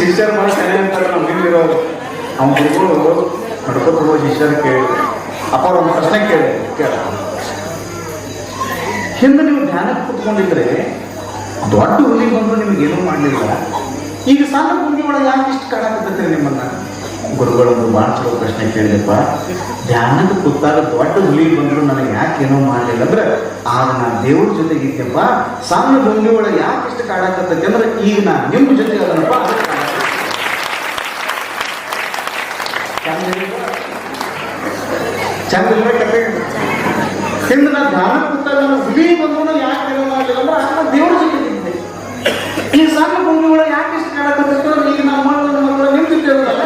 ಶಿಷ್ಯರು ಮಾಡ್ತಾನೆ ಅಂತ ನಮ್ಮ ಹಿಂದಿರೋರು ಅವ್ನ ಗುರುಗಳು ನಡ್ಕೊತ ಶಿಷ್ಯರು ಕೇಳಿ. ಅಪ್ಪ ಒಂದು ಪ್ರಶ್ನೆ ಕೇಳಿ ಕೇಳ. ಹಿಂದೆ ನೀವು ಧ್ಯಾನಕ್ಕೆ ಕೂತ್ಕೊಂಡಿದ್ರೆ ದೊಡ್ಡ ಹುಲಿ ಬಂದು ನಿಮ್ಗೆ ಏನೂ ಮಾಡಲಿಲ್ಲ. ಈಗ ಸಣ್ಣ ಹುಲಿ ಒಳಗೆ ಯಾಕೆ ಇಷ್ಟು ಕಾಣಕತ್ತೈತ್ರಿ ನಿಮ್ಮನ್ನ? ಗುರುಗಳೊಂದು ಭಾಳ ಚಲೋ ಪ್ರಶ್ನೆ ಕೇಳಿದಪ್ಪ ಧ್ಯಾನದ ಕೂತಾಗ ದೊಡ್ಡ ಹುಲಿ ಬಂದ್ರು ನನಗೆ ಯಾಕೆ ಏನೋ ಮಾಡಲಿಲ್ಲ ಅಂದ್ರೆ, ಆಗ ನಾನು ದೇವ್ರ ಜೊತೆಗಿದ್ದೆಪ್ಪ ಸಣ್ಣ ಹುಲಿ ಒಳಗೆ ಯಾಕೆ ಇಷ್ಟು ಕಾಡಾಕತ್ತೈತೆ ಅಂದ್ರೆ ಈಗ ನಾನು ನಿಮ್ಮ ಜೊತೆ ಅದನಪ್ಪ ಅದಕ್ಕೆ ಕಾಡಕತ್ತೈತಿ. ಚಂದ ಕತೆ ಹಿಂದೆ ಕೂತಾಗ ಹುಲಿ ಬಂದ್ರು ಯಾಕೆ ಮಾಡಲಿಲ್ಲ ಅಂದ್ರೆ ದೇವ್ರ ಜೊತೆ ಇದ್ದೆ ಈ ಸಣ್ಣ ಯಾಕೆ ಇಷ್ಟು ಕಾಡಕತ್ತೈತಿ ಅಂದ್ರೆ ಈಗ ನಮ್ಮ ಮಕ್ಕಳು ಮಕ್ಕಳು ಜೊತೆ ಇರೋದಲ್ಲ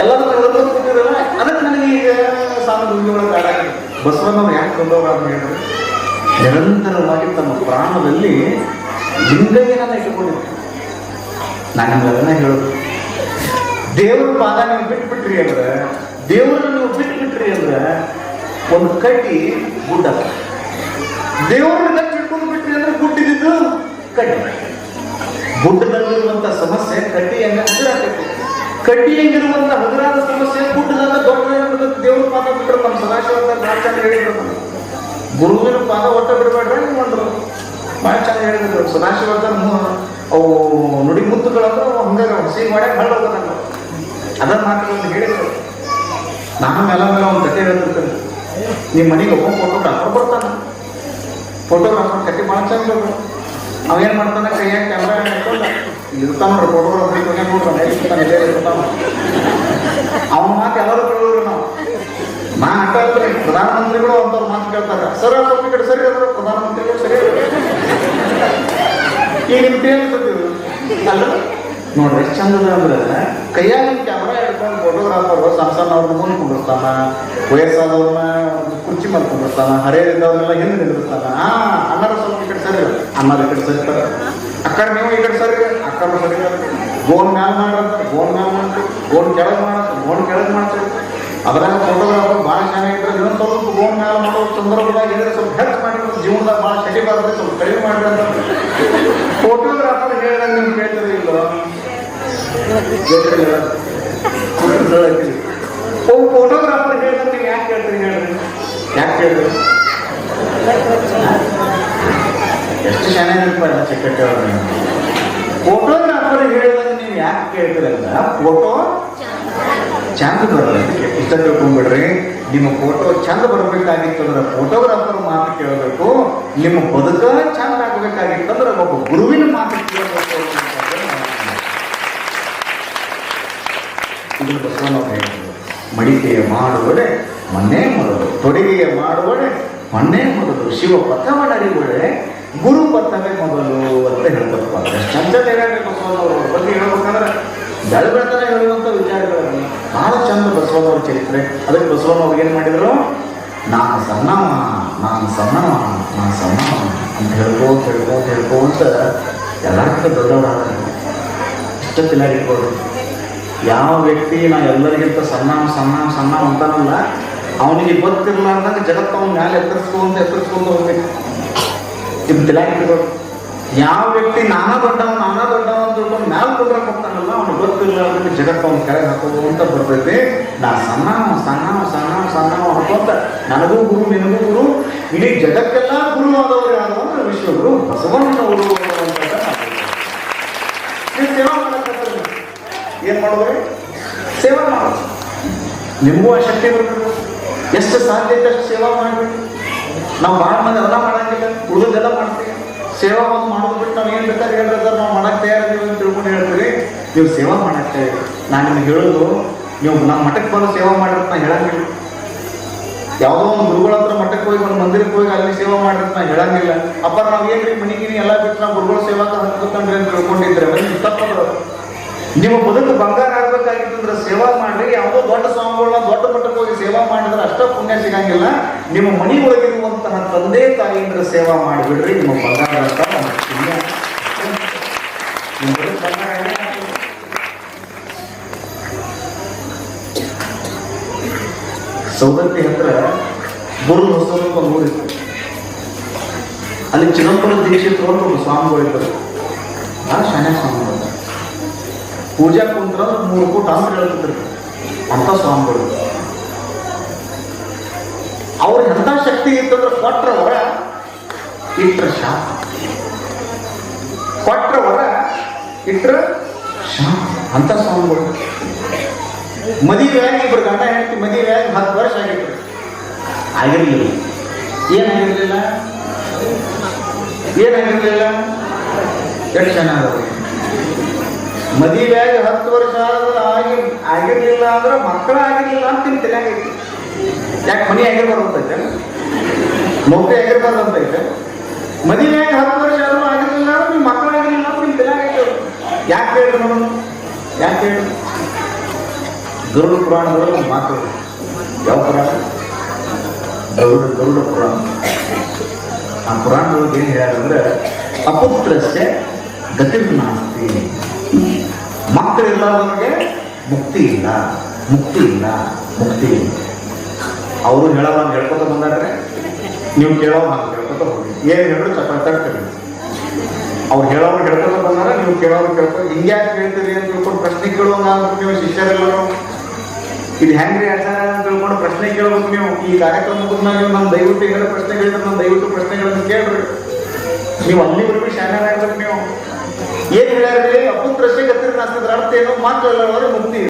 ಎಲ್ಲರೂ ಕೂತಿರಲ್ಲ ಅದಕ್ಕೆ ನನಗೆ ಈಗ ಸಣ್ಣ ಭೂಮಿ ಒಳಗೆ ಬಸವಣ್ಣವ್ರು ಯಾಕೆ ಹೇಳಿದ್ರೆ ನಿರಂತರವಾಗಿ ತಮ್ಮ ಪ್ರಾಣದಲ್ಲಿ ಲಿಂಗಯ್ಯನನ್ನು ಇಟ್ಟುಕೊಂಡಿದ್ದೆ ನಾನು ಅದನ್ನ ಹೇಳೋದು. ದೇವ್ರ ಪಾದ ನೀವು ಬಿಟ್ಬಿಟ್ರಿ ಅಂದ್ರೆ, ದೇವರನ್ನ ನೀವು ಬಿಟ್ಬಿಟ್ರಿ ಅಂದ್ರೆ ಒಂದು ಕಡ್ಡಿ ಗುಡ್ಡ. ದೇವರನ್ನ ಕಟ್ಟಿ ಹಿಡ್ಕೊಂಡು ಬಿಟ್ರಿ ಅಂದ್ರೆ ಗುಡ್ಡಿದ್ದು ಕಡ್ಡಿ. ಗುಡ್ಡದಲ್ಲಿರುವಂತ ಸಮಸ್ಯೆ ಕಡ್ಡಿ ಹೆಂಗ ಹಗುರಾಗೈತಿ ಕಡ್ಡಿ ಹೆಂಗಿರುವಂತ ಹಗುರಾದ ಸಮಸ್ಯೆ ಗುಡ್ಡದಲ್ಲ ದೊಡ್ಡ ದೇವ್ರ ಪಾದ ಬಿಟ್ರೆ ನಮ್ಮ ಸದಾಶಿವ ಚಂದ ಹೇಳಿದ್ರು. ಗುರುವಿನ ಪಾದ ಒಟ್ಟ ಬಿಡಬೇಡ್ರಿ ಅಂದ್ರು. ಚಂದ ಹೇಳಿದ್ರು. ಸದಾಶಿವರ್ಧನ್ ಅವು ನುಡಿ ಮುತ್ತುಗಳಂದ್ರೆ ಹಂಗ ಹಸಿ ಮಾಡ್ಯಾಕ ಹಳ್ಳ ಹೋಗೋದಂಗ ಮಾತ್ರ ಒಂದು ಹೇಳಿದ್ರು. ನಾನು ಮೇಲೆ ಒಂದು ಕತೆ ಹೇಳ್ತಿರ್ತೇನೆ ನಿಮ್ಮ ಮನೆಗೆ ಒಬ್ಬ ಫೋಟೋಗ್ರಾಫರ್ ಬರ್ತಾನೆ. ಫೋಟೋಗ್ರಾಫರ್ ಕತೆ ಭಾಳ ಚಂದ ಅದ. ಅವ ಏನ್ ಮಾಡ್ತಾನೆ? ಕೈಯಾಗ ಕ್ಯಾಮ್ರಾ ಹಿಡ್ಕೊಂಡ, ಇರ್ತಾನ ಫೋಟೋಗ್ರಾಫರ್ ಕೊನೆ ನೋಡ್ರಿ ಅವನ ಮಾತು ಎಲ್ಲರೂ ಕೇಳೋರು ನಾವು. ನಾ ಅಲ್ರಿ ಪ್ರಧಾನಮಂತ್ರಿಗಳು ಅಂತ ಮಾತು ಕೇಳ್ತಾರೆ. ಸರ್ ಈ ಕಡೆ ಸರಿ ಅದ್ರ, ಪ್ರಧಾನಮಂತ್ರಿಗಳು ಸರಿ. ಈಗ ನಿಮ್ಗೆ ಅಲ್ಲ, ನೋಡ್ರಿ, ಎಷ್ಟು ಚಂದ ಅದ ಅಂದ್ರೆ, ಕೈಯಾಗ ಕ್ಯಾಮ್ರಾ ಫೋಟೋಗ್ರಾಫರ್ ಸಣ್ಣ ಸಣ್ಣವ್ರನ್ನ ಮುಂದೆ ಕುಂಡಿರ್ತಾನ ವಯಸ್ಸಾದವ್ರನ್ನ ಕುರ್ಚಿ ಮೇಲೆ ಕುಂಡಿರ್ತಾನ ಹರಿಯರಿದ್ದವ್ರನ್ನೆಲ್ಲ ಹಿಂದೆ ನಿಂದಿರ್ತಾನ ಆ ಅಣ್ಣರ ಸ್ವಲ್ಪ ಈ ಕಡೆ ಸರಿ ಅಣ್ಣರ ಈ ಕಡೆ ಸರಿತಾರ ಅಕ್ಕಡ ನೀವು ಈ ಕಡೆ ಸರಿ ಅಕ್ಕಡ ಸರಿ ಗೋನ್ ಮ್ಯಾಲ ಮಾಡ್ರಂತ ಗೋನ್ ಮ್ಯಾಲ ಮಾಡ್ತೀವಿ ಗೋನ್ ಕೆಳಗೆ ಮಾಡತ್ತ ಗೋನ್ ಕೆಳಗೆ ಮಾಡ್ತೀವಿ ಅದ್ರಾಗ ಫೋಟೋಗ್ರಾಫರ್ ಭಾಳ ಚೆನ್ನಾಗಿದ್ರೆ ಇನ್ನೊಂದು ಸ್ವಲ್ಪ ಗೋನ್ ಮ್ಯಾಲ ಮಾಡೋ ಸಂದರ್ಭದಾಗ ಇದ್ರೆ ಸ್ವಲ್ಪ ಹೆಚ್ಚು ಮಾಡಿ ಜೀವನದಾಗ ಭಾಳ ಶಟಿ ಬರ್ತದೆ ಸ್ವಲ್ಪ ಕಡಿಮೆ ಮಾಡ್ರಿ ಅಂತ. ಫೋಟೋಗ್ರಾಫರ್ ಹೇಳಿದಾಗ ನಿಮ್ಗೆ ಕೇಳ್ತೀರಿ ಇಲ್ಲೋ ಕೇಳ್ತಿರಿಲ್ಲ? ಕೇಳ್ತಿರಿ. ಓ ಫೋಟೋಗ್ರಾಫರ್ ಹೇಳಿದಾಗ ನೀವು ಯಾಕೆ ಕೇಳ್ತೀರಿ ಹೇಳ್ರಿ ಯಾಕೆ ಎಷ್ಟು ಚೆನ್ನಾಗಿರ್ಪ ಎಲ್ಲ ಫೋಟೋ ಅವ್ರು ಫೋಟೋಗ್ರಾಫರ್ ಹೇಳಿದಾಗ ನೀವು ಯಾಕೆ ಕೇಳ್ತೀರಲ್ಲ ಫೋಟೋ? ಚಂದ ಬರಬೇಕು ಪುಸ್ತಕ ತಿಳ್ಕೊಂಡ್ಬಿಡ್ರಿ ನಿಮ್ಮ ಫೋಟೋ ಚಂದ ಬರಬೇಕಾಗಿತ್ತು ಅಂದ್ರೆ ಫೋಟೋಗ್ರಾಫರ್ ಮಾತು ಕೇಳಬೇಕು. ನಿಮ್ಮ ಬದುಕ ಚಂದ ಆಗಬೇಕಾಗಿತ್ತು ಅಂದ್ರೆ ಒಬ್ಬ ಗುರುವಿನ ಮಾತು ಕೇಳಬೇಕು ಇದು ಬಸವನವ್ರು ಹೇಳಿದ್ರು ಮಡಿಕೆಯ ಮಾಡುವಡೆ ಮನ್ನೇ ಮೊದಲು ತೊಡಿಗೆಯ ಮಾಡುವಳೆ ಮನ್ನೇ ಮೊದಲು ಶಿವ ಪಥವನರಿವಡೆ ಗುರು ಪಥವೇ ಮೊದಲು ಅಂತ ಎಷ್ಟು ಚಂದ ಬಸವನವರು ಬಗ್ಗೆ ಹೇಳ್ಬೇಕಂದ್ರೆ ಬೆಳ ಬೆಳತನ ಹೇಳುವಂಥ ವಿಚಾರಗಳನ್ನು ಬಹಳ ಚಂದ ಬಸವನವ್ರ ಚರಿತ್ರೆ. ಅದಕ್ಕೆ ಬಸವನವ್ರು ಏನು ಮಾಡಿದರು? ನಾನು ಸಣ್ಣವ ನಾನು ಸಣ್ಣವ ನಾನು ಸಣ್ಣವ ಅಂತ ಹೇಳ್ಕೋತ ಹೇಳ್ಕೋತ ಅಂತ ಎಲ್ಲರಿಗೂ ದೊಡ್ಡವರಾದ ಇಷ್ಟೊತ್ತಿಲ್ಲ ಇಟ್ಕೊಳ್ಳಿ ಯಾವ ವ್ಯಕ್ತಿ ನಾ ಎಲ್ಲರಿಗಿಂತ ಸಣ್ಣ ಸಣ್ಣ ಸಣ್ಣ ಅಂತಾನಲ್ಲ ಅವನಿಗೆ ಗೊತ್ತಿರ್ಲಾರ್ದಾಗ ಜಗತ್ತು ಅವನ ಮ್ಯಾಲೆ ಎತ್ತರಿಸ್ಕೊಂತ ಎತ್ತರಿಸ್ಕೊಂಡು ಹೋಗ್ಬೇಕು. ಇದು ತಿಳಾಕಿದ್ರು ಯಾವ ವ್ಯಕ್ತಿ ನಾನಾ ದೊಡ್ಡವ ನಾನಾ ದೊಡ್ಡವ ಅಂತ ಮ್ಯಾಲ ಕುಂದ್ರಕ್ ಹೋಗ್ತಾನಲ್ಲ ಅವನು ಗೊತ್ತಿರ್ಲಾರ್ದಾಗ ಜಗತ್ತು ಅವನ ಕೆಳಗೆ ಹಾಕೋದು ಅಂತ ಬರ್ತೈತಿ. ನಾ ಸಣ್ಣ ಸಣ್ಣ ಸಣ್ಣ ಸಣ್ಣವ ಅನ್ಕೊಂತ ನನಗೂ ಗುರು, ನಿನಗೂ ಗುರು, ಇಡೀ ಜಗತ್ತೆಲ್ಲ ಗುರು ಆದವರು ಯಾರು ಅಂದ್ರೆ ವಿಶ್ವಗುರು ಅಂತ ನೀವು ಸೇವಾ ಮಾಡಕ್ಕೆ ಏನು ಮಾಡೋದ್ರಿ? ಸೇವಾ ಮಾಡೋದು ನಿಮಗೂ ಆ ಶಕ್ತಿ ಬರಬೇಕು ಎಷ್ಟು ಸಾಧ್ಯ ಅಷ್ಟು ಸೇವಾ ಮಾಡಬೇಕು. ನಾವು ಭಾಳ ಮಂದಿ ಎಲ್ಲ ಮಾಡಂಗಿಲ್ಲ ಉಳಿದೆಲ್ಲ ಮಾಡ್ತೀವಿ. ಸೇವಾ ಒಂದು ಮಾಡೋದು ಬಿಟ್ಟು ನಾವು ಏನು ಬೇಕಾದ್ರೆ ಹೇಳಿದ್ರೆ ಸರ್ ನಾವು ಮಾಡಕ್ಕೆ ತಯಾರಿದ್ದೀವಿ ಅಂತ ತಿಳ್ಕೊಂಡು ಹೇಳ್ತೀವಿ. ನೀವು ಸೇವಾ ಮಾಡಕ್ಕೆ, ನಾನು ನಿಮ್ಗೆ ಹೇಳೋದು, ನೀವು ನಮ್ಮ ಮಠಕ್ಕೆ ಬಂದು ಸೇವಾ ಮಾಡಿದ್ರೆ ನಾ ಹೇಳಂಗಿಲ್ಲ. ಯಾವುದೋ ಒಂದು ಗುರುಗಳ ಹತ್ರ ಮಠಕ್ಕೆ ಹೋಗಿ ಒಂದು ಮಂದಿರಕ್ಕೆ ಹೋಗಿ ಅಲ್ಲಿ ಸೇವಾ ಮಾಡಿದ್ರೆ ನಾ ಹೇಳಂಗಿಲ್ಲ. ಅಪ್ಪ, ನಾವು ಏನ್ರಿ ಮನಿಗಿನಿ ಎಲ್ಲ ಬಿಟ್ಟು ನಾವು ಗುರುಗಳ ಸೇವಾ ಅಂತ ತಿಳ್ಕೊಂಡಿದ್ರೆ ತಪ್ಪದು ನಿಮ್ಮ ಬದುಕು ಬಂಗಾರ ಆಗ್ಬೇಕಾಗಿತ್ತು ಅಂದ್ರೆ ಸೇವಾ ಮಾಡ್ರಿ. ಯಾವುದೋ ದೊಡ್ಡ ಸ್ವಾಮಿಗಳನ್ನ ದೊಡ್ಡ ಮಟ್ಟಕ್ಕೆ ಹೋಗಿ ಸೇವಾ ಮಾಡಿದ್ರೆ ಅಷ್ಟ ಪುಣ್ಯ ಸಿಗಂಗಿಲ್ಲ. ನಿಮ್ಮ ಮನೆಯೊಳಗಿರುವಂತಹ ತಂದೆ ತಾಯಿಯಿಂದ ಸೇವಾ ಮಾಡಿಬಿಡ್ರಿ. ನಿಮ್ಮ ಬಂಗಾರ ಅಂತ ಪುಣ್ಯ? ಸೌದತ್ತಿ ಹತ್ರ ಗುರು ಹೊಸದಕ್ಕೆ ಊರಿತ್ತು. ಅಲ್ಲಿ ಚಿದಂಬರ ಸ್ವಾಮಿಗಳು ಇದ್ದರು ಭಾಳ ಶಾನೆ ಸ್ವಾಮಿಗಳು ಪೂಜಾ ಕುಂತ್ರ ಮೂರು ಕೋಟಿ ಅಂತ ಹೇಳ್ತಿದ್ರು. ಅಂತ ಸ್ವಾಮಿಗಳು. ಅವ್ರಿಗೆ ಎಂಥ ಶಕ್ತಿ ಇತ್ತಂದ್ರೆ ಕೊಟ್ರ ಹೊರ ಇಟ್ರ ಶಾಪ. ಕೊಟ್ರ ಹೊರ ಇಟ್ರ ಶಾಪ. ಅಂತ ಸ್ವಾಮಿಗಳು. ಮದುವೆಯಾಗಿ ಇಬ್ರು ಗಂಡ ಹೆಂಡತಿ ಮದುವೆಯಾಗಿ ಹತ್ತು ವರ್ಷ ಆಗಿತ್ತು ಆಗಿರಲಿಲ್ಲ. ಏನಾಗಿರಲಿಲ್ಲ? ಏನಾಗಿರಲಿಲ್ಲ? ಎಷ್ಟು ಚೆನ್ನಾಗದು ಮದುವೆಯಾಗಿ ಹತ್ತು ವರ್ಷ ಆದ್ರೆ ಆಗಿ ಆಗಿರ್ಲಿಲ್ಲ ಅಂದ್ರೆ ಮಕ್ಕಳು ಆಗಿರ್ಲಿಲ್ಲ ಅಂತ ನಿಮ್ ತಲೆಯಾಗೈತಿ ಯಾಕೆ ಮನೆ ಆಗಿರ್ಬಾರ್ದು ಅಂತೈತೆ ನೌಕರಿ ಆಗಿರ್ಬಾರ್ದು ಅಂತೈತೆ ಮದುವೆಯಾಗಿ ಹತ್ತು ವರ್ಷ ಆದ್ರೂ ಆಗಿರ್ಲಿಲ್ಲ ಅಂದ್ರೆ ನಿಮ್ಮ ಮಕ್ಕಳು ಆಗಿರ್ಲಿಲ್ಲ ಅಂತ ನಿಮ್ ತಲೆಯಾಗೈತೆ ಯಾಕೆ ಹೇಳ್ರಿ ನೋಡೋಣ ಯಾಕೆ ಹೇಳಿ ಗರುಡ ಪುರಾಣದಲ್ಲಿ ಮಾತು. ಯಾವ ಪುರಾಣ? ಗರುಡ ಗರುಡ ಪುರಾಣ. ಆ ಪುರಾಣದೊಳಗೆ ಏನು ಹೇಳ್ಯಾರಂದ್ರೆ, ಅಪುತ್ರಸ್ಯ ಗತಿರ್ನಾಸ್ತಿ. ಮಕ್ಕಳಿಲ್ಲದವರಿಗೆ ಮುಕ್ತಿ ಇಲ್ಲ ಮುಕ್ತಿ ಇಲ್ಲ ಮುಕ್ತಿ ಇಲ್ಲ. ಅವರು ಹೇಳೋವಾಗ ಹೇಳ್ಕೊತ ಬಂದಾರೆ ನೀವು ಕೇಳೋ ಹಾಗೆ ಹೇಳ್ಕೊತ ಹೋಗಿ. ಏನು ಹೇಳಿದ್ರು ಚಪ್ಪಾಳ್ತಾರೆ ಅವ್ರು ಹೇಳೋರು ಹೇಳ್ಕೊತ ಬಂದಾರ, ನೀವು ಕೇಳೋರು ಕೇಳ್ಕೊ ಹಿಂಗ್ಯಾಕೆ ಕೇಳ್ತೀರಿ ಅಂತ ತಿಳ್ಕೊಂಡು ಪ್ರಶ್ನೆ ಕೇಳುವಂಗ ನಾನು ನೀವು ಶಿಷ್ಯರೆಲ್ಲರೂ. ಇದು ಹೆಂಗ್ರಿ ಆಚಾರ ಅಂತ ತಿಳ್ಕೊಂಡು ಪ್ರಶ್ನೆ ಕೇಳ್ಬೇಕು ನೀವು. ಈ ಕಾರ್ಯಕ್ರಮದ ನೀವು ನಮ್ಮ ದಯವಿಟ್ಟು ಹೇಳೋ ಪ್ರಶ್ನೆ ಕೇಳಿದ್ರೆ ನಮ್ಮ ದಯವಿಟ್ಟು ಪ್ರಶ್ನೆಗಳನ್ನು ಕೇಳ್ರಿ. ನೀವು ಅಲ್ಲಿವರೆಗೂ ಶಾನ್ಯರಾಗ್ಬೇಕು ನೀವು. ಏನ್ ಹೇಳ್ಯಾರ್ರಿ? ಅಪುತ್ರಸ್ಯ ಗತಿರ್ ನಾಸ್ತಿದ್ರ ಅರ್ಥ ಏನು ಮಾತು ಮುಕ್ತಿ